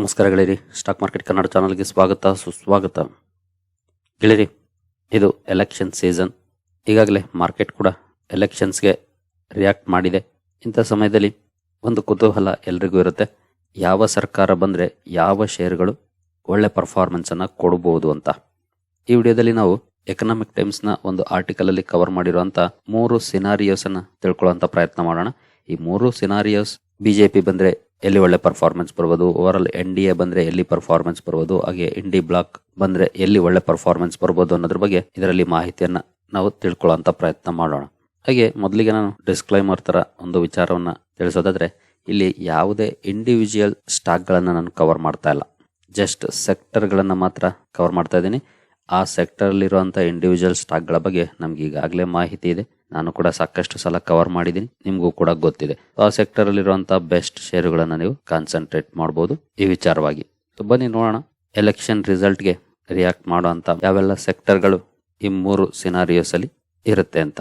ನಮಸ್ಕಾರ ಗೆಳೆಯರಿ. Stock market Kannada ಚಾನಲ್ಗೆ ಸ್ವಾಗತ, ಸುಸ್ವಾಗತ. ಗೆಳೆಯರಿ, ಇದು ಎಲೆಕ್ಷನ್ ಸೀಸನ್ ಈಗಾಗಲೇ ಮಾರ್ಕೆಟ್ ಕೂಡ ಎಲೆಕ್ಷನ್ಸ್ಗೆ ರಿಯಾಕ್ಟ್ ಮಾಡಿದೆ. ಇಂಥ ಸಮಯದಲ್ಲಿ ಒಂದು ಕುತೂಹಲ ಎಲ್ರಿಗೂ ಇರುತ್ತೆ. ಯಾವ ಸರ್ಕಾರ ಬಂದರೆ ಯಾವ ಶೇರ್ಗಳು ಒಳ್ಳೆ ಪರ್ಫಾರ್ಮೆನ್ಸನ್ನು ಕೊಡಬಹುದು ಅಂತ. ಈ ವಿಡಿಯೋದಲ್ಲಿ ನಾವು ಎಕನಾಮಿಕ್ ಟೈಮ್ಸ್ನ ಒಂದು ಆರ್ಟಿಕಲಲ್ಲಿ ಕವರ್ ಮಾಡಿರುವಂಥ ಮೂರು ಸಿನಾರಿಯೋಸನ್ನು ತಿಳ್ಕೊಳ್ಳೋಂಥ ಪ್ರಯತ್ನ ಮಾಡೋಣ. ಈ ಮೂರು ಸಿನಾರಿಯೋಸ್ ಬಿ ಜೆ ಪಿ ಬಂದರೆ ಎಲ್ಲಿ ಒಳ್ಳೆ ಪರ್ಫಾರ್ಮೆನ್ಸ್ ಬರ್ಬೋದು? Over all N D A ಬಂದರೆ ಎಲ್ಲಿ ಪರ್ಫಾರ್ಮೆನ್ಸ್ ಬರ್ಬೋದು? ಹಾಗೆ ಇಂಡಿ ಬ್ಲಾಕ್ ಬಂದರೆ ಎಲ್ಲಿ ಒಳ್ಳೆ ಪರ್ಫಾರ್ಮೆನ್ಸ್ ಬರ್ಬೋದು ಅನ್ನೋದ್ರ ಬಗ್ಗೆ ಇದರಲ್ಲಿ ಮಾಹಿತಿಯನ್ನು ನಾವು ತಿಳ್ಕೊಳ್ಳೋಂಥ ಪ್ರಯತ್ನ ಮಾಡೋಣ. ಹಾಗೆ ಮೊದಲಿಗೆ ನಾನು ಡಿಸ್ಕ್ಲೈಮರ್ ಥರ ಒಂದು ವಿಚಾರವನ್ನು ತಿಳಿಸೋದಾದ್ರೆ, ಇಲ್ಲಿ ಯಾವುದೇ ಇಂಡಿವಿಜುವಲ್ ಸ್ಟಾಕ್ಗಳನ್ನು ನಾನು ಕವರ್ ಮಾಡ್ತಾ ಇಲ್ಲ. ಜಸ್ಟ್ ಸೆಕ್ಟರ್ಗಳನ್ನು ಮಾತ್ರ ಕವರ್ ಮಾಡ್ತಾ ಇದ್ದೀನಿ. ಆ ಸೆಕ್ಟರಲ್ಲಿರುವಂಥ ಇಂಡಿವಿಜುವಲ್ ಸ್ಟಾಕ್ಗಳ ಬಗ್ಗೆ ನಮ್ಗೆ ಈಗಾಗಲೇ ಮಾಹಿತಿ ಇದೆ. ನಾನು ಕೂಡ ಸಾಕಷ್ಟು ಸಲ ಕವರ್ ಮಾಡಿದ್ದೀನಿ. ನಿಮಗೂ ಕೂಡ ಗೊತ್ತಿದೆ. ಆ ಸೆಕ್ಟರ್ ಅಲ್ಲಿರುವಂತಹ ಬೆಸ್ಟ್ ಷೇರುಗಳನ್ನು ನೀವು ಕಾನ್ಸಂಟ್ರೇಟ್ ಮಾಡಬಹುದು ಈ ವಿಚಾರವಾಗಿ ಬನ್ನಿ ನೋಡೋಣ. ಎಲೆಕ್ಷನ್ ರಿಸಲ್ಟ್ಗೆ ರಿಯಾಕ್ಟ್ ಮಾಡುವಂತ ಯಾವೆಲ್ಲ ಸೆಕ್ಟರ್ಗಳು ಈ ಮೂರು ಸಿನಾರಿಯೋಸ್ ಅಲ್ಲಿ ಇರುತ್ತೆ ಅಂತ.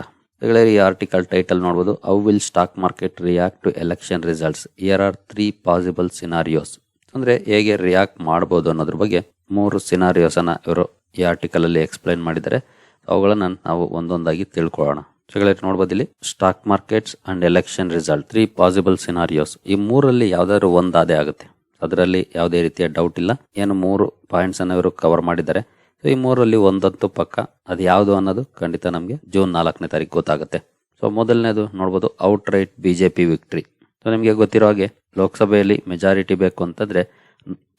ಈ ಆರ್ಟಿಕಲ್ ಟೈಟಲ್ ನೋಡಬಹುದು how will stock market react to election results here are three possible scenarios ಅಂದ್ರೆ ಹೇಗೆ ರಿಯಾಕ್ಟ್ ಮಾಡಬಹುದು ಅನ್ನೋದ್ರ ಬಗ್ಗೆ ಮೂರು ಸಿನಾರಿಯೋಸ್ ಅನ್ನ ಇವರು ಈ ಆರ್ಟಿಕಲ್ ಅಲ್ಲಿ ಎಕ್ಸ್ಪ್ಲೈನ್ ಮಾಡಿದ್ದಾರೆ. ಅವುಗಳನ್ನ ನಾವು ಒಂದೊಂದಾಗಿ ತಿಳ್ಕೊಳ್ಳೋಣ. ಗೆಳೆಯರು ನೋಡ್ಬೋದು ಇಲ್ಲಿ stock markets and election result three possible scenarios ಈ ಮೂರಲ್ಲಿ ಯಾವ್ದಾದ್ರು ಒಂದಾದೇ ಆಗುತ್ತೆ. ಅದರಲ್ಲಿ ಯಾವುದೇ ರೀತಿಯ ಡೌಟ್ ಇಲ್ಲ. ಏನು ಮೂರು ಪಾಯಿಂಟ್ಸ್ ಅನ್ನ ಇವರು ಕವರ್ ಮಾಡಿದ್ದಾರೆ. ಸೊ ಈ ಮೂರಲ್ಲಿ ಒಂದಂತೂ ಪಕ್ಕ. ಅದು ಯಾವುದು ಅನ್ನೋದು ಖಂಡಿತ ನಮಗೆ ಜೂನ್ ನಾಲ್ಕನೇ ತಾರೀಕು ಗೊತ್ತಾಗುತ್ತೆ. ಸೊ ಮೊದಲನೇದು ನೋಡ್ಬೋದು outright BJP victory so ನಿಮಗೆ ಗೊತ್ತಿರೋ ಹಾಗೆ ಲೋಕಸಭೆಯಲ್ಲಿ ಮೆಜಾರಿಟಿ ಬೇಕು ಅಂತಂದ್ರೆ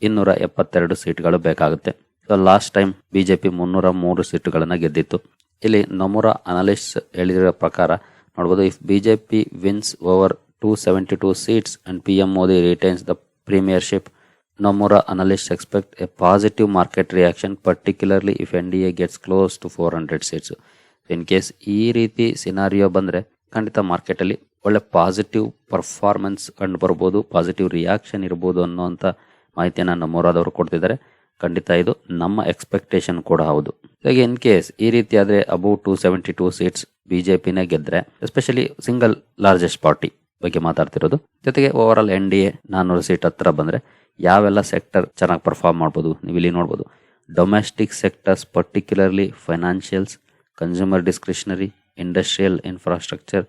ಇನ್ನೂರ ಎಪ್ಪತ್ತೆರಡು ಸೀಟ್ಗಳು ಬೇಕಾಗುತ್ತೆ. ಸೊ ಲಾಸ್ಟ್ ಟೈಮ್ ಬಿಜೆಪಿ ಮುನ್ನೂರ ಮೂರು ಸೀಟುಗಳನ್ನು ಗೆದ್ದಿತ್ತು. ಇಲ್ಲಿ ನಮೂರ ಅನಾಲಿಸ್ಟ್ ಹೇಳಿರೋ ಪ್ರಕಾರ ನೋಡ್ಬೋದು if BJP wins over two seventy two seats and P M Modi retains the premiership Nomura analysts expect a positive market reaction, particularly if NDA gets close to 400 seats. In case ಈ ರೀತಿ scenario ಬಂದರೆ ಖಂಡಿತ ಮಾರ್ಕೆಟಲ್ಲಿ ಒಳ್ಳೆ positive performance ಕಂಡು ಬರ್ಬೋದು positive reaction ಇರ್ಬೋದು ಅನ್ನೋಂಥ ಮಾಹಿತಿಯನ್ನು ನಮ್ಮೂರಾದವರು ಕೊಡ್ತಿದ್ದಾರೆ ಖಂಡಿತ ಇದು ನಮ್ಮ ಎಕ್ಸ್ಪೆಕ್ಟೇಷನ್ ಕೂಡ ಹೌದು. ಈಗ ಇನ್ ಕೇಸ್ ಈ ರೀತಿ ಆದರೆ above two seventy two seats B J ಪಿನೇ ಗೆದ್ದರೆ ಎಸ್ಪೆಷಲಿ ಸಿಂಗಲ್ ಲಾರ್ಜೆಸ್ಟ್ ಪಾರ್ಟಿ ಬಗ್ಗೆ ಮಾತಾಡ್ತಿರೋದು, ಜೊತೆಗೆ over all N D A ನಾನ್ನೂರು ಸೀಟ್ ಹತ್ರ ಬಂದರೆ ಯಾವೆಲ್ಲ ಸೆಕ್ಟರ್ ಚೆನ್ನಾಗಿ ಪರ್ಫಾರ್ಮ್ ಮಾಡ್ಬೋದು ನೀವು ಇಲ್ಲಿ ನೋಡ್ಬೋದು. Domestic sectors particularly financials consumer discretionary industrial infrastructure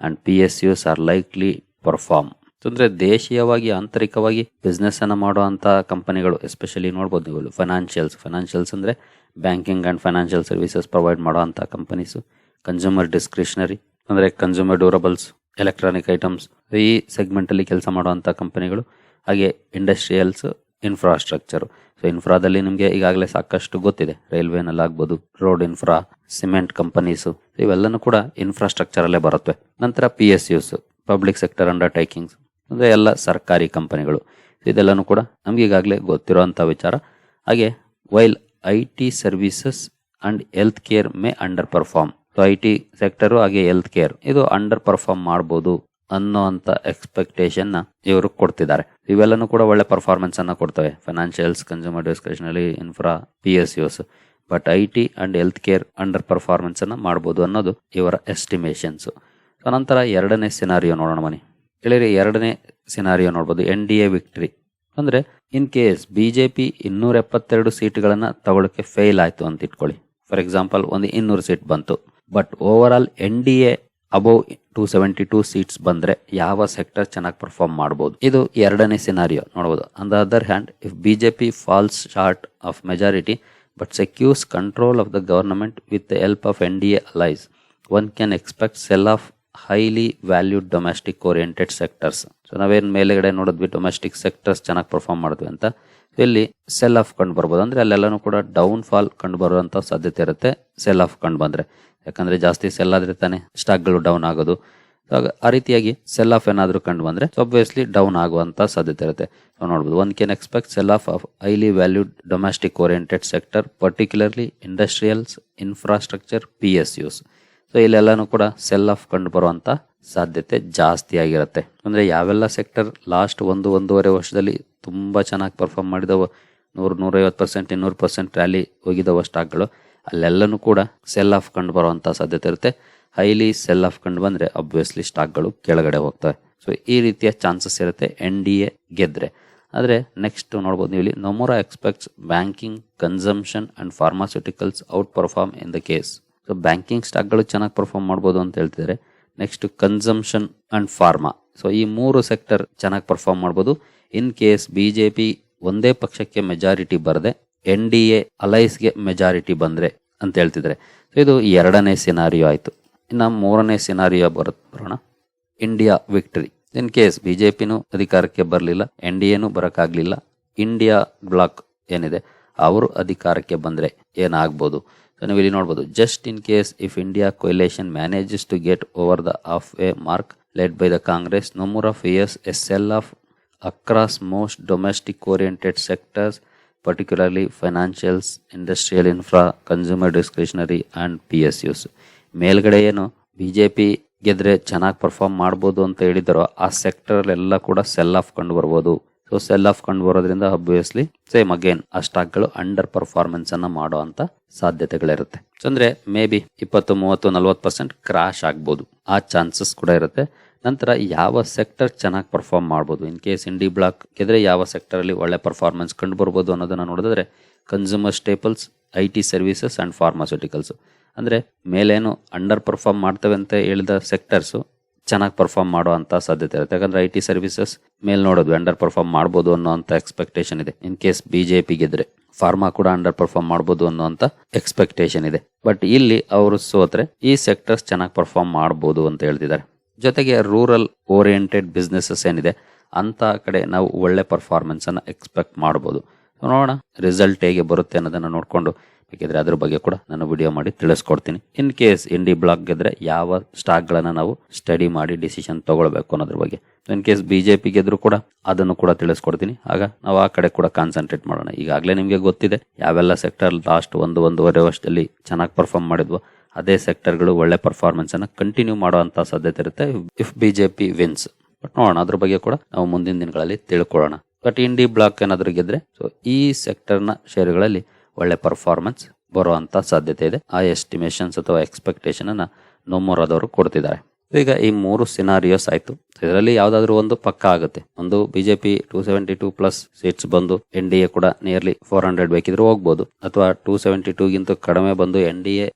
and P S Us are likely perform ಅಂದರೆ ದೇಶೀಯವಾಗಿ, ಆಂತರಿಕವಾಗಿ ಬಿಸ್ನೆಸ್ ಅನ್ನು ಮಾಡುವಂಥ ಕಂಪನಿಗಳು ಎಸ್ಪೆಷಲಿ ನೋಡ್ಬೋದು ನೀವು ಫೈನಾನ್ಷಿಯಲ್ಸ್ ಫೈನಾನ್ಷಿಯಲ್ಸ್ ಅಂದರೆ banking and financial services provide ಮಾಡುವಂಥ ಕಂಪನೀಸು ಕನ್ಸ್ಯೂಮರ್ ಡಿಸ್ಕ್ರಿಷನರಿ ಅಂದರೆ ಕನ್ಸ್ಯೂಮರ್ ಡ್ಯೂರಬಲ್ಸ್ ಎಲೆಕ್ಟ್ರಾನಿಕ್ ಐಟಮ್ಸ್ ಈ ಸೆಗ್ಮೆಂಟಲ್ಲಿ ಕೆಲಸ ಮಾಡುವಂಥ ಕಂಪನಿಗಳು ಹಾಗೆ ಇಂಡಸ್ಟ್ರಿಯಲ್ಸ್ ಇನ್ಫ್ರಾಸ್ಟ್ರಕ್ಚರು ಸೊ ಇನ್ಫ್ರಾದಲ್ಲಿ ನಿಮಗೆ ಈಗಾಗಲೇ ಸಾಕಷ್ಟು ಗೊತ್ತಿದೆ. ರೈಲ್ವೇನಲ್ಲಿ ಆಗ್ಬೋದು ರೋಡ್ ಇನ್ಫ್ರಾ ಸಿಮೆಂಟ್ ಕಂಪನೀಸು ಇವೆಲ್ಲನೂ ಕೂಡ ಇನ್ಫ್ರಾಸ್ಟ್ರಕ್ಚರಲ್ಲೇ ಬರುತ್ತೆ. ನಂತರ P S Us public sector undertakings ಅಂದರೆ ಎಲ್ಲ ಸರ್ಕಾರಿ ಕಂಪನಿಗಳು. ಇದೆಲ್ಲನೂ ಕೂಡ ನಮಗೀಗಾಗಲೇ ಗೊತ್ತಿರುವಂಥ ವಿಚಾರ. ಹಾಗೆ while I T services and health care may underperform so I T sector ಹಾಗೆ ಹೆಲ್ತ್ ಕೇರ್ ಇದು ಅಂಡರ್ ಪರ್ಫಾರ್ಮ್ ಮಾಡ್ಬೋದು ಅನ್ನೋ ಅಂತ ಎಕ್ಸ್ಪೆಕ್ಟೇಷನ್ ಇವರು ಕೊಡ್ತಿದ್ದಾರೆ. ಇವೆಲ್ಲನೂ ಕೂಡ ಒಳ್ಳೆ ಪರ್ಫಾರ್ಮೆನ್ಸನ್ನು ಕೊಡ್ತವೆ. Financials consumer discretionary infra P S Us but I T and health care under ಪರ್ಫಾರ್ಮೆನ್ಸನ್ನು ಮಾಡ್ಬೋದು ಅನ್ನೋದು ಇವರ ಎಸ್ಟಿಮೇಷನ್ಸ್ ನಂತರ ಎರಡನೇ ಸಿನಾರಿಯೋ ನೋಡೋಣ ಮನಿ. ಕೇಳಿರಿ ಎರಡನೇ ಸಿನಾರಿಯೋ ನೋಡ್ಬೋದು. ಎನ್ ಡಿ ಎ ವಿಕ್ಟ್ರಿ ಅಂದ್ರೆ ಇನ್ ಕೇಸ್ ಬಿಜೆಪಿ ಇನ್ನೂರ ಎಪ್ಪತ್ತೆರಡು ಸೀಟ್ಗಳನ್ನು ತಗೊಳಕ್ಕೆ ಫೇಲ್ ಆಯ್ತು ಅಂತ ಇಟ್ಕೊಳ್ಳಿ. ಫಾರ್ ಎಕ್ಸಾಂಪಲ್ ಒಂದು ಇನ್ನೂರು ಸೀಟ್ ಬಂತು. But overall N D A above two seventy two seats ಬಂದ್ರೆ ಯಾವ ಸೆಕ್ಟರ್ ಚೆನ್ನಾಗಿ ಪರ್ಫಾರ್ಮ್ ಮಾಡಬಹುದು ಇದು ಎರಡನೇ ಸಿನಾರಿಯೋ ನೋಡಬಹುದು on the other hand if BJP falls short of majority but secures control of the government with the help of N D A allies one can expect sell off highly valued domestic oriented sectors so ನಾವೇನು ಮೇಲೆಗಡೆ ನೋಡಿದ್ವಿ domestic sectors ಚೆನ್ನಾಗಿ perform ಮಾಡಿದ್ವಿ ಅಂತ. ಇಲ್ಲಿ cell of ಕಂಡು ಬರ್ಬೋದು. ಅಂದರೆ ಅಲ್ಲೆಲ್ಲನೂ ಕೂಡ ಡೌನ್ ಫಾಲ್ ಕಂಡು ಬರುವಂಥ ಸಾಧ್ಯತೆ ಇರುತ್ತೆ ಸೆಲ್ ಆಫ್ ಕಂಡು ಬಂದರೆ. ಯಾಕಂದರೆ ಜಾಸ್ತಿ ಸೆಲ್ ಆದರೆ ತಾನೇ ಸ್ಟಾಕ್ಗಳು ಡೌನ್ ಆಗೋದು. ಆ ರೀತಿಯಾಗಿ ಸೆಲ್ ಆಫ್ ಏನಾದರೂ ಕಂಡು ಬಂದರೆ ಆಬ್ವಿಯಸ್ಲಿ ಡೌನ್ ಆಗುವಂಥ ಸಾಧ್ಯತೆ ಇರುತ್ತೆ. ಸೊ ನೋಡ್ಬೋದು. One can expect sell off off highly valued domestic oriented sector particularly industrials infrastructure P S Us so ಇಲ್ಲೆಲ್ಲಾನು ಕೂಡ ಸೆಲ್ ಆಫ್ ಕಂಡು ಬರುವಂತ ಸಾಧ್ಯತೆ ಜಾಸ್ತಿ ಆಗಿರುತ್ತೆ. ಅಂದ್ರೆ ಯಾವೆಲ್ಲ ಸೆಕ್ಟರ್ ಲಾಸ್ಟ್ ಒಂದು, ಒಂದೂವರೆ ವರ್ಷದಲ್ಲಿ ತುಂಬಾ ಚೆನ್ನಾಗಿ ಪರ್ಫಾರ್ಮ್ ಮಾಡಿದವು. ನೂರು, ನೂರೈವತ್ತು ಪರ್ಸೆಂಟ್ ಇನ್ನೂರು ಪರ್ಸೆಂಟ್ ರ್ಯಾಲಿ ಹೋಗಿದವ ಸ್ಟಾಕ್ಗಳು ಅಲ್ಲೆಲ್ಲನೂ ಕೂಡ ಸೆಲ್ ಆಫ್ ಕಂಡು ಬರುವಂಥ ಸಾಧ್ಯತೆ ಇರುತ್ತೆ. ಹೈಲಿ ಸೆಲ್ ಆಫ್ ಕಂಡು ಬಂದರೆ ಅಬ್ವಿಯಸ್ಲಿ ಸ್ಟಾಕ್ಗಳು ಕೆಳಗಡೆ ಹೋಗ್ತವೆ. ಸೊ ಈ ರೀತಿಯ ಚಾನ್ಸಸ್ ಇರುತ್ತೆ ಎನ್ ಡಿ ಎ ಗೆದ್ರೆ. ಆದರೆ ನೆಕ್ಸ್ಟ್ ನೋಡ್ಬೋದು ನೀವು ಇಲ್ಲಿ Nomura expects banking consumption and pharmaceuticals outperform in the case so banking ಸ್ಟಾಕ್ಗಳು ಚೆನ್ನಾಗಿ ಪರ್ಫಾರ್ಮ್ ಮಾಡ್ಬೋದು ಅಂತ ಹೇಳ್ತಿದ್ದಾರೆ. Next consumption and pharma so ಈ ಮೂರು ಸೆಕ್ಟರ್ ಚೆನ್ನಾಗಿ ಪರ್ಫಾರ್ಮ್ ಮಾಡ್ಬೋದು. In case B J P ಒಂದೇ ಪಕ್ಷಕ್ಕೆ ಮೆಜಾರಿಟಿ ಬರದೆ ಎನ್ ಡಿ ಎ ಅಲೈಸ್ಗೆ ಮೆಜಾರಿಟಿ ಬಂದರೆ ಅಂತ ಹೇಳ್ತಿದ್ದಾರೆ. ಸೊ ಇದು ಎರಡನೇ ಸಿನಾರಿಯೋ ಆಯಿತು. ಇನ್ನು ಮೂರನೇ ಸಿನಾರಿಯೋ ಬರುತ್ತೆ ಬರೋಣ. India victory in case B J ಪಿನೂ ಅಧಿಕಾರಕ್ಕೆ ಬರಲಿಲ್ಲ ಎನ್ ಡಿ ಎನೂ ಬರೋಕ್ಕಾಗಲಿಲ್ಲ ಇಂಡಿಯಾ ಬ್ಲಾಕ್ ಏನಿದೆ, ಅವರು ಅಧಿಕಾರಕ್ಕೆ ಬಂದರೆ ಏನಾಗ್ಬೋದು? ಸೊ ನೀವು ಇಲ್ಲಿ ನೋಡ್ಬೋದು. Just in case if India coalition manages to get over the of a mark led by the Congress number of years a sell off across most domestic oriented sectors particularly financials industrial infra consumer discretionary and P S Us ಮೇಲ್ಗಡೆ ಏನು B J P ಗೆದ್ರೆ ಚೆನ್ನಾಗಿ perform ಮಾಡ್ಬೋದು ಅಂತ ಹೇಳಿದಾರೋ, ಆ sector ಎಲ್ಲ ಕೂಡ sell of ಕಂಡು ಬರ್ಬೋದು. ಸೊ ಸೆಲ್ ಆಫ್ ಕಂಡು ಬರೋದ್ರಿಂದ ಅಬ್ವಿಯಸ್ಲಿ ಸೇಮ್ ಅಗೇನ್ ಆ ಸ್ಟಾಕ್ಗಳು ಅಂಡರ್ ಪರ್ಫಾರ್ಮೆನ್ಸ್ ಅನ್ನ ಮಾಡೋ ಅಂತ ಸಾಧ್ಯತೆಗಳಿರುತ್ತೆ. ಅಂದ್ರೆ ಮೇ ಬಿ ಇಪ್ಪತ್ತು, ಮೂವತ್ತು, ನಲ್ವತ್ತು ಪರ್ಸೆಂಟ್ ಕ್ರಾಶ್ ಆಗ್ಬೋದು. ಆ ಚಾನ್ಸಸ್ ಕೂಡ ಇರುತ್ತೆ. ನಂತರ ಯಾವ ಸೆಕ್ಟರ್ ಚೆನ್ನಾಗಿ ಪರ್ಫಾರ್ಮ್ ಮಾಡ್ಬೋದು? ಇನ್ ಕೇಸ್ ಇಂಡಿ ಬ್ಲಾಕ್ ಇದ್ರೆ ಯಾವ ಸೆಕ್ಟರ್ ಅಲ್ಲಿ ಒಳ್ಳೆ ಪರ್ಫಾರ್ಮೆನ್ಸ್ ಕಂಡು ಬರ್ಬೋದು ಅನ್ನೋದನ್ನ ನೋಡಿದ್ರೆ consumer staples I T services and pharmaceuticals ಅಂದ್ರೆ ಮೇಲೇನು ಅಂಡರ್ ಪರ್ಫಾರ್ಮ್ ಮಾಡ್ತವೆ ಅಂತ ಹೇಳಿದ ಸೆಕ್ಟರ್ಸ್ ಚೆನ್ನಾಗಿ ಪರ್ಫಾರ್ಮ್ ಮಾಡೋ ಅಂತ ಸಾಧ್ಯತೆ ಇರುತ್ತೆ. ಯಾಕಂದ್ರೆ ಐ ಟಿ ಸರ್ವಿಸಸ್ ಮೇಲೆ ನೋಡೋದು ಅಂಡರ್ ಪರ್ಫಾರ್ಮ್ ಮಾಡ್ಬೋದು ಅನ್ನೋ ಅಂತ ಎಕ್ಸ್ಪೆಕ್ಟೇಷನ್ ಇದೆ. ಇನ್ ಕೇಸ್ ಬಿಜೆಪಿ ಗೆದ್ರೆ ಫಾರ್ಮಾ ಕೂಡ ಅಂಡರ್ ಪರ್ಫಾರ್ಮ್ ಮಾಡ್ಬೋದು ಅಂತ ಎಕ್ಸ್ಪೆಕ್ಟೇಷನ್ ಇದೆ. ಬಟ್ ಇಲ್ಲಿ ಅವರು ಸೋತ್ರೆ, ಈ ಸೆಕ್ಟರ್ಸ್ ಚೆನ್ನಾಗಿ ಪರ್ಫಾರ್ಮ್ ಮಾಡ್ಬೋದು ಅಂತ ಹೇಳ್ತಿದ್ದಾರೆ. ಜೊತೆಗೆ ರೂರಲ್ ಓರಿಯೆಂಟೆಡ್ ಬಿಸ್ನೆಸಸ್ ಏನಿದೆ, ಅಂತ ಕಡೆ ನಾವು ಒಳ್ಳೆ ಪರ್ಫಾರ್ಮೆನ್ಸ್ ಅನ್ನ ಎಕ್ಸ್ಪೆಕ್ಟ್ ಮಾಡ್ಬೋದು. So ನೋಡೋಣ ರಿಸಲ್ಟ್ ಹೇಗೆ ಬರುತ್ತೆ ಅನ್ನೋದನ್ನು ನೋಡಿಕೊಂಡು. ಬೇಕಿದ್ರೆ ಅದ್ರ ಬಗ್ಗೆ ಕೂಡ ನಾನು ವಿಡಿಯೋ ಮಾಡಿ ತಿಳಿಸ್ಕೊಡ್ತೀನಿ. ಇನ್ ಕೇಸ್ ಇಂಡಿ ಬ್ಲಾಕ್ ಗೆದ್ರೆ ಯಾವ ಸ್ಟಾಕ್ಗಳನ್ನು ನಾವು ಸ್ಟಡಿ ಮಾಡಿ ಡಿಸಿಷನ್ ತಗೊಳ್ಬೇಕು ಅನ್ನೋದ್ರ ಬಗ್ಗೆ. ಇನ್ ಕೇಸ್ ಬಿಜೆಪಿ ಗೆದ್ರು ಕೂಡ ಅದನ್ನು ಕೂಡ ತಿಳಿಸ್ಕೊಡ್ತೀನಿ. ಆಗ ನಾವು ಆ ಕಡೆ ಕೂಡ ಕಾನ್ಸಂಟ್ರೇಟ್ ಮಾಡೋಣ. ಈಗಾಗಲೇ ನಿಮಗೆ ಗೊತ್ತಿದೆ, ಯಾವೆಲ್ಲ ಸೆಕ್ಟರ್ ಲಾಸ್ಟ್ ಒಂದು ಒಂದೂವರೆ ವರ್ಷದಲ್ಲಿ ಚೆನ್ನಾಗಿ ಪರ್ಫಾರ್ಮ್ ಮಾಡಿದ್ವು, ಅದೇ ಸೆಕ್ಟರ್ಗಳು ಒಳ್ಳೆ ಪರ್ಫಾರ್ಮೆನ್ಸ್ ಅನ್ನು ಕಂಟಿನ್ಯೂ ಮಾಡುವಂತ ಸಾಧ್ಯತೆ ಇರುತ್ತೆ ಇಫ್ ಬಿಜೆಪಿ ವಿನ್ಸ್ ಬಟ್ ನೋಡೋಣ, ಅದ್ರ ಬಗ್ಗೆ ಕೂಡ ನಾವು ಮುಂದಿನ ದಿನಗಳಲ್ಲಿ ತಿಳ್ಕೊಳ್ಳೋಣ. ಬಟ್ ಡಿ ಬ್ಲಾಕ್ ಏನಾದರೂ ಗೆದ್ರೆ ಸೊ ಈ ಸೆಕ್ಟರ್ನ ಷೇರುಗಳಲ್ಲಿ ಒಳ್ಳೆ ಪರ್ಫಾರ್ಮೆನ್ಸ್ ಬರುವಂತ ಸಾಧ್ಯತೆ ಇದೆ. ಆ ಎಸ್ಟಿಮೇಷನ್ಸ್ ಅಥವಾ ಎಕ್ಸ್ಪೆಕ್ಟೇಷನ್ ಅನ್ನ ನೋಮೋರಾದವರು ಕೊಡ್ತಿದ್ದಾರೆ. ಈಗ ಈ ಮೂರು ಸಿನಾರಿಯೋಸ್ ಆಯ್ತು. ಇದರಲ್ಲಿ ಯಾವ್ದಾದ್ರು ಒಂದು ಪಕ್ಕ ಆಗುತ್ತೆ. ಒಂದು BJP two seventy two plus seats ಬಂದು ಎನ್ ಡಿ ಎ ಕೂಡ ನಿಯರ್ಲಿ ಫೋರ್ ಹಂಡ್ರೆಡ್ ಬೇಕಿದ್ರೆ ಹೋಗ್ಬೋದು. ಅಥವಾ ಟೂ ಸೆವೆಂಟಿ ಟೂಗಿಂತ ಕಡಿಮೆ ಬಂದು N D A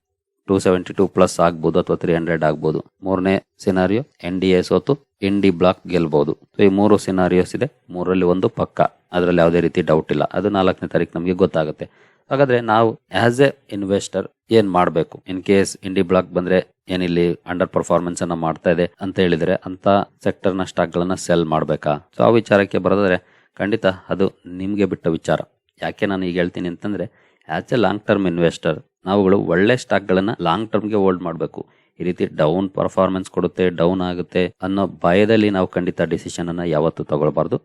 two seventy two plus ಆಗ್ಬೋದು ಅಥವಾ ತ್ರೀ ಹಂಡ್ರೆಡ್ ಆಗ್ಬೋದು. ಮೂರನೇ ಸಿನಾರಿಯೋ ಎನ್ ಡಿ ಎ ಸೋತು ಎನ್ ಡಿ ಬ್ಲಾಕ್ ಗೆಲ್ಬಹುದು ಈ ಮೂರು ಸಿನಾರಿಯೋಸ್ ಇದೆ. ಮೂರರಲ್ಲಿ ಒಂದು ಪಕ್ಕ. ಅದರಲ್ಲಿ ಯಾವುದೇ ರೀತಿ ಡೌಟ್ ಇಲ್ಲ. ಅದು ನಾಲ್ಕನೇ ತಾರೀಕು ನಮಗೆ ಗೊತ್ತಾಗುತ್ತೆ. ಹಾಗಾದ್ರೆ ನಾವು ಆಸ್ ಎ ಇನ್ವೆಸ್ಟರ್ ಏನ್ ಮಾಡಬೇಕು? ಇನ್ ಕೇಸ್ ಇಂಡಿ ಬ್ಲಾಕ್ ಬಂದ್ರೆ ಏನಿಲ್ಲಿ ಅಂಡರ್ ಪರ್ಫಾರ್ಮೆನ್ಸ್ ಅನ್ನ ಮಾಡ್ತಾ ಇದೆ ಅಂತ ಹೇಳಿದ್ರೆ ಅಂತ ಸೆಕ್ಟರ್ನ ಸ್ಟಾಕ್ಗಳನ್ನು ಸ್ಟಾಕ್ ಗಳನ್ನ ಸೆಲ್ ಮಾಡಬೇಕಾ? ಸೊ ಆ ವಿಚಾರಕ್ಕೆ ಬರೋದಾದ್ರೆ ಖಂಡಿತ ಅದು ನಿಮಗೆ ಬಿಟ್ಟ ವಿಚಾರ. ಯಾಕೆ ನಾನು ಈಗ ಹೇಳ್ತೀನಿ ಅಂತಂದ್ರೆ as a long term investor ನಾವುಗಳು ಒಳ್ಳೆ ಸ್ಟಾಕ್ಗಳನ್ನು ಲಾಂಗ್ ಟರ್ಮ್ಗೆ ಹೋಲ್ಡ್ ಮಾಡಬೇಕು. ಈ ರೀತಿ ಡೌನ್ ಪರ್ಫಾರ್ಮೆನ್ಸ್ ಕೊಡುತ್ತೆ ಡೌನ್ ಆಗುತ್ತೆ ಅನ್ನೋ ಭಯದಲ್ಲಿ ನಾವು ಖಂಡಿತ ಡಿಸಿಷನ್ ಅನ್ನ ಯಾವತ್ತೂ ತಗೊಳ್ಬಾರ್ದು.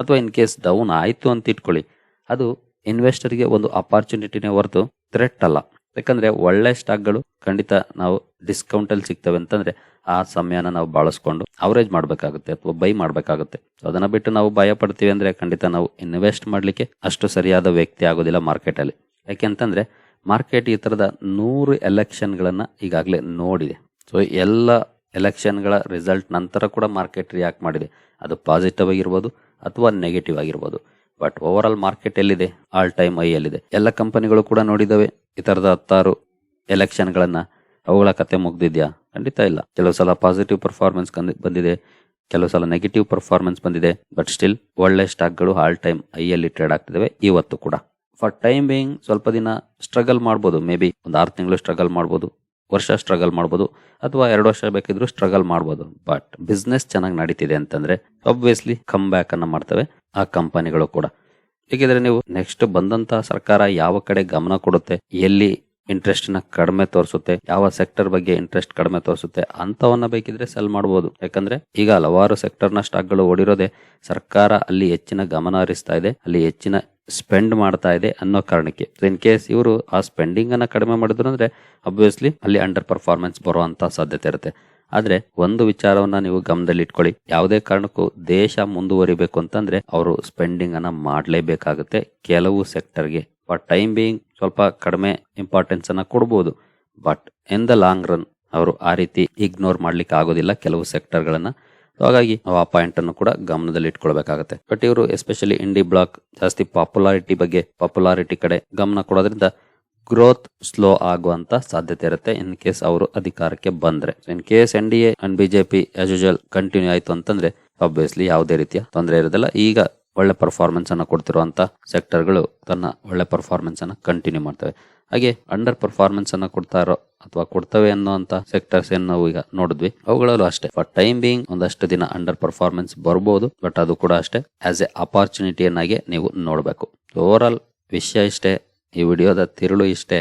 ಅಥವಾ ಇನ್ ಕೇಸ್ ಡೌನ್ ಆಯಿತು ಅಂತ ಇಟ್ಕೊಳ್ಳಿ, ಅದು ಇನ್ವೆಸ್ಟರ್ಗೆ ಒಂದು ಅಪಾರ್ಚುನಿಟಿನೇ ಹೊರತು ಥ್ರೆಟ್ ಅಲ್ಲ. ಯಾಕಂದ್ರೆ ಒಳ್ಳೆ ಸ್ಟಾಕ್ಗಳು ಖಂಡಿತ ನಾವು ಡಿಸ್ಕೌಂಟ್ ಅಲ್ಲಿ ಸಿಗ್ತವೆ ಅಂತಂದ್ರೆ ಆ ಸಮಯನ ನಾವು ಬಳಸ್ಕೊಂಡು ಅವರೇಜ್ ಮಾಡಬೇಕಾಗುತ್ತೆ ಅಥವಾ ಬೈ ಮಾಡಬೇಕಾಗುತ್ತೆ. ಅದನ್ನ ಬಿಟ್ಟು ನಾವು ಭಯ ಪಡ್ತೀವಿ ಅಂದ್ರೆ ಖಂಡಿತ ನಾವು ಇನ್ವೆಸ್ಟ್ ಮಾಡಲಿಕ್ಕೆ ಅಷ್ಟು ಸರಿಯಾದ ವ್ಯಕ್ತಿ ಆಗೋದಿಲ್ಲ ಮಾರ್ಕೆಟ್ ಅಲ್ಲಿ. ಯಾಕೆಂತಂದ್ರೆ ಮಾರ್ಕೆಟ್ ಈ ಥರದ ನೂರು ಎಲೆಕ್ಷನ್ಗಳನ್ನು ಈಗಾಗಲೇ ನೋಡಿದೆ. ಸೊ ಎಲ್ಲ ಎಲೆಕ್ಷನ್ಗಳ ರಿಸಲ್ಟ್ ನಂತರ ಕೂಡ ಮಾರ್ಕೆಟ್ ರಿಯಾಕ್ಟ್ ಮಾಡಿದೆ. ಅದು ಪಾಸಿಟಿವ್ ಆಗಿರ್ಬೋದು ಅಥವಾ ನೆಗೆಟಿವ್ ಆಗಿರ್ಬೋದು. ಬಟ್ ಓವರ್ ಆಲ್ ಮಾರ್ಕೆಟ್ ಎಲ್ಲಿದೆ? ಆಲ್ ಟೈಮ್ ಐ ಎಲ್ಲಿದೆ ಎಲ್ಲ ಕಂಪನಿಗಳು ಕೂಡ ನೋಡಿದವೆ ಈ ಥರದ ಹತ್ತಾರು ಎಲೆಕ್ಷನ್ಗಳನ್ನು. ಅವುಗಳ ಕತೆ ಮುಗ್ದಿದ್ಯಾ? ಖಂಡಿತ ಇಲ್ಲ. ಕೆಲವು ಸಲ ಪಾಸಿಟಿವ್ ಪರ್ಫಾರ್ಮೆನ್ಸ್ ಬಂದಿದೆ. ಕೆಲವು ಸಲ ನೆಗೆಟಿವ್ ಪರ್ಫಾರ್ಮೆನ್ಸ್ ಬಂದಿದೆ. ಬಟ್ ಸ್ಟಿಲ್ ಒಳ್ಳೆ ಸ್ಟಾಕ್ಗಳು ಆಲ್ ಟೈಮ್ ಐಯಲ್ಲಿ ಟ್ರೇಡ್ ಆಗ್ತಿದ್ದಾವೆ. ಇವತ್ತು ಕೂಡ. ಫಾರ್ ಟೈಮ್ ಬೇಯಿಂಗ್ ಸ್ವಲ್ಪ ದಿನ ಸ್ಟ್ರಗಲ್ ಮಾಡ್ಬೋದು. ಮೇ ಬಿ ಒಂದು ಆರು ತಿಂಗಳು ಸ್ಟ್ರಗಲ್ ಮಾಡ್ಬೋದು. ವರ್ಷ ಸ್ಟ್ರಗಲ್ ಮಾಡ್ಬೋದು. ಅಥವಾ ಎರಡು ವರ್ಷ ಬೇಕಿದ್ರು ಸ್ಟ್ರಗಲ್ ಮಾಡ್ಬೋದು. ಬಟ್ ಬಿಸ್ನೆಸ್ ಚೆನ್ನಾಗಿ ನಡೀತಿದೆ ಅಂತಂದ್ರೆ ಅಬ್ವಿಯಸ್ಲಿ ಕಮ್ ಬ್ಯಾಕ್ ಅನ್ನ ಮಾಡ್ತವೆ ಆ ಕಂಪನಿಗಳು ಕೂಡ. ಏಕೆಂದರೆ ನೀವು ನೆಕ್ಸ್ಟ್ ಬಂದಂತಹ ಸರ್ಕಾರ ಯಾವ ಕಡೆ ಗಮನ ಕೊಡುತ್ತೆ, ಎಲ್ಲಿ ಇಂಟ್ರೆಸ್ಟ್ನ ಕಡಿಮೆ ತೋರಿಸುತ್ತೆ, ಯಾವ ಸೆಕ್ಟರ್ ಬಗ್ಗೆ ಇಂಟ್ರೆಸ್ಟ್ ಕಡಿಮೆ ತೋರಿಸುತ್ತೆ ಅಂತವನ್ನ ಬೇಕಿದ್ರೆ ಸೆಲ್ ಮಾಡಬಹುದು ಯಾಕಂದ್ರೆ ಈಗ ಹಲವಾರು ಸೆಕ್ಟರ್ನ ಸ್ಟಾಕ್ಗಳು ಓಡಿರೋದೆ ಸರ್ಕಾರ ಅಲ್ಲಿ ಹೆಚ್ಚಿನ ಗಮನ ಹರಿಸ್ತಾ ಇದೆ, ಅಲ್ಲಿ ಹೆಚ್ಚಿನ ಸ್ಪೆಂಡ್ ಮಾಡ್ತಾ ಇದೆ ಅನ್ನೋ ಕಾರಣಕ್ಕೆ. ಇನ್ ಕೇಸ್ ಇವರು ಆ ಸ್ಪೆಂಡಿಂಗ್ ಅನ್ನ ಕಡಿಮೆ ಮಾಡಿದ್ರು ಅಂದ್ರೆ ಅಬ್ವಿಯಸ್ಲಿ ಅಲ್ಲಿ ಅಂಡರ್ ಪರ್ಫಾರ್ಮೆನ್ಸ್ ಬರುವಂತ ಸಾಧ್ಯತೆ ಇರುತ್ತೆ. ಆದ್ರೆ ಒಂದು ವಿಚಾರವನ್ನ ನೀವು ಗಮನದಲ್ಲಿ ಇಟ್ಕೊಳ್ಳಿ. ಯಾವುದೇ ಕಾರಣಕ್ಕೂ ದೇಶ ಮುಂದುವರಿಬೇಕು ಅಂತಂದ್ರೆ ಅವರು ಸ್ಪೆಂಡಿಂಗ್ ಅನ್ನ ಮಾಡಲೇಬೇಕಾಗುತ್ತೆ. ಕೆಲವು ಸೆಕ್ಟರ್ಗೆ ಬಟ್ ಟೈಮ್ ಬೀಯಿಂಗ್ ಸ್ವಲ್ಪ ಕಡಿಮೆ ಇಂಪಾರ್ಟೆನ್ಸ್ ಅನ್ನ ಕೊಡ್ಬೋದು. But in the long run ಅವರು ಆ ರೀತಿ ಇಗ್ನೋರ್ ಮಾಡ್ಲಿಕ್ಕೆ ಆಗೋದಿಲ್ಲ ಕೆಲವು ಸೆಕ್ಟರ್ಗಳನ್ನ ಹಾಗಾಗಿ ನಾವು ಆ ಪಾಯಿಂಟ್ ಅನ್ನು ಕೂಡ ಗಮನದಲ್ಲಿ ಇಟ್ಕೊಳ್ಬೇಕಾಗತ್ತೆ. ಬಟ್ ಇವರು ಎಸ್ಪೆಷಲಿ ಇಂಡಿ ಬ್ಲಾಕ್ ಜಾಸ್ತಿ ಪಾಪ್ಯುಲಾರಿಟಿ ಬಗ್ಗೆ ಪಾಪ್ಯುಲಾರಿಟಿ ಕಡೆ ಗಮನ ಕೊಡೋದ್ರಿಂದ ಗ್ರೋತ್ ಸ್ಲೋ ಆಗುವಂತ ಸಾಧ್ಯತೆ ಇರುತ್ತೆ ಇನ್ ಕೇಸ್ ಅವರು ಅಧಿಕಾರಕ್ಕೆ ಬಂದ್ರೆ. In case N D A and BJP as usual continue ಆಯ್ತು ಅಂತಂದ್ರೆ ಆಬ್ವಿಯಸ್ಲಿ ಯಾವುದೇ ರೀತಿಯ ತೊಂದರೆ ಇರೋದಿಲ್ಲ. ಈಗ ಒಳ್ಳೆ ಪರ್ಫಾರ್ಮೆನ್ಸ್ ಅನ್ನು ಕೊಡ್ತಿರುವಂತ ಸೆಕ್ಟರ್ಗಳು ತನ್ನ ಒಳ್ಳೆ ಪರ್ಫಾರ್ಮೆನ್ಸ್ ಅನ್ನು ಕಂಟಿನ್ಯೂ ಮಾಡ್ತವೆ. ಹಾಗೆ ಅಂಡರ್ ಪರ್ಫಾರ್ಮೆನ್ಸ್ ಅನ್ನು ಕೊಡ್ತಾ ಇರೋ ಅಥವಾ ಕೊಡ್ತವೆ ಅನ್ನುವಂತ ಸೆಕ್ಟರ್ಸ್ ಏನ್ ನಾವು ಈಗ ನೋಡಿದ್ವಿ, ಅವುಗಳಲ್ಲೂ ಅಷ್ಟೇ. ಫಾರ್ ಟೈಮ್ ಬೀಯಿಂಗ್ ಒಂದಷ್ಟು ದಿನ ಅಂಡರ್ ಪರ್ಫಾರ್ಮೆನ್ಸ್ ಬರ್ಬೋದು ಬಟ್ ಅದು ಕೂಡ ಅಷ್ಟೇ. ಆಸ್ ಎ ಅಪಾರ್ಚುನಿಟಿಯನ್ನಾಗಿ ನೀವು ನೋಡಬೇಕು. ಓವರ್ ಆಲ್ ವಿಷಯ ಇಷ್ಟೇ, ಈ ವಿಡಿಯೋದ ತಿರುಳು ಇಷ್ಟೇ,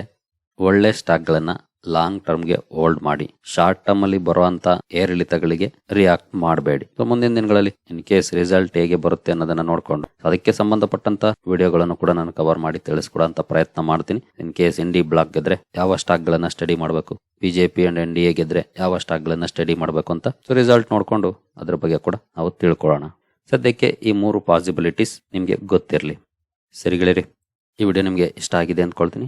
ಒಳ್ಳೆ ಸ್ಟಾಕ್ಗಳನ್ನ ಲಾಂಗ್ ಟರ್ಮ್ಗೆ ಹೋಲ್ಡ್ ಮಾಡಿ, ಶಾರ್ಟ್ ಟರ್ಮ್ ಅಲ್ಲಿ ಬರುವಂತ ಏರಿಳಿತಗಳಿಗೆ ರಿಯಾಕ್ಟ್ ಮಾಡಬೇಡಿ. ಸೊ, ಮುಂದಿನ ದಿನಗಳಲ್ಲಿ ಇನ್ ಕೇಸ್ ರಿಸಲ್ಟ್ ಹೇಗೆ ಬರುತ್ತೆ ಅನ್ನೋದನ್ನ ನೋಡ್ಕೊಂಡು, ಅದಕ್ಕೆ ಸಂಬಂಧಪಟ್ಟಂತ ವಿಡಿಯೋಗಳನ್ನು ಕೂಡ ನಾನು ಕವರ್ ಮಾಡಿ ತಿಳಿಸ್ಕೊಡಂತ ಪ್ರಯತ್ನ ಮಾಡ್ತೀನಿ. In case N D bloc ಗೆದ್ರೆ ಯಾವ ಸ್ಟಾಕ್ ಗಳನ್ನ ಸ್ಟಡಿ ಮಾಡಬೇಕು BJP and N D A ಗೆದ್ರೆ ಯಾವ ಸ್ಟಾಕ್ ಗಳನ್ನ ಸ್ಟಡಿ ಮಾಡಬೇಕು ಅಂತ ಸೊ ರಿಸಲ್ಟ್ ನೋಡ್ಕೊಂಡು ಅದ್ರ ಬಗ್ಗೆ ಕೂಡ ನಾವು ತಿಳ್ಕೊಳ್ಳೋಣ. ಸದ್ಯಕ್ಕೆ ಈ ಮೂರು ಪಾಸಿಬಿಲಿಟೀಸ್ ನಿಮಗೆ ಗೊತ್ತಿರಲಿ. ಸರಿಗಳಿರಿ, ಈ ವಿಡಿಯೋ ನಿಮಗೆ ಇಷ್ಟ ಆಗಿದೆ ಅಂದ್ಕೊಳ್ತೀನಿ.